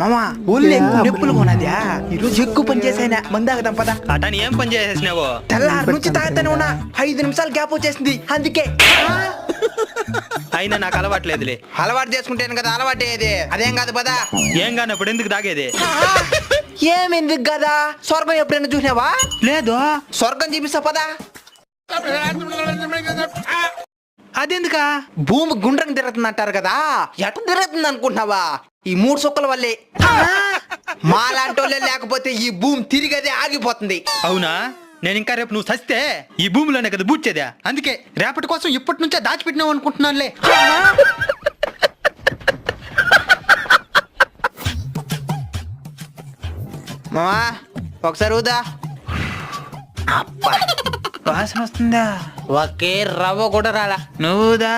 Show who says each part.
Speaker 1: మామా ఊళ్ళో ఎక్కువ నొప్పులు కొనద్యా? ఈరోజు ఎక్కువ పని చేసాయినా మందాగదాం పద.
Speaker 2: అటాని ఏం పని చేసేసినావు?
Speaker 1: తెల్లారి నుంచి తాగుతానే ఉన్నా. ఐదు నిమిషాలు గ్యాప్ వచ్చేసింది. అందుకే.
Speaker 2: అయినా నాకు అలవాట్లేదులే.
Speaker 1: అలవాటు చేసుకుంటేను కదా అలవాటు అయ్యేది అదేం కాదు పదా.
Speaker 2: ఏం కానప్పుడు ఎందుకు తాగేది?
Speaker 1: ఏమెందుకు కదా? స్వర్గం ఎప్పుడైనా చూసినావా?
Speaker 2: లేదు.
Speaker 1: స్వర్గం చూపిస్తా పదా.
Speaker 2: అదెందుకా?
Speaker 1: భూమి గుండ్రంగా తిరుగుతుంది అంటారు కదా. ఎట తిరుగుతుంది అనుకుంటున్నావా? ఈ మూడు సుక్కల వల్లే. మా లాంటి లేకపోతే ఈ భూమి తిరిగదే ఆగిపోతుంది.
Speaker 2: అవునా? నేను ఇంకా రేపు నువ్వు సస్తే ఈ భూమిలోనే కదా బూడ్చేదా. అందుకే రేపటి కోసం ఇప్పటి నుంచే దాచిపెట్టినావు అనుకుంటున్నానులే.
Speaker 1: మామా ఒకసారి ఊదా.
Speaker 2: వాసన వస్తుందా
Speaker 1: ఒకే రవ్వ కూడా రాలా.
Speaker 2: నువ్వుదా?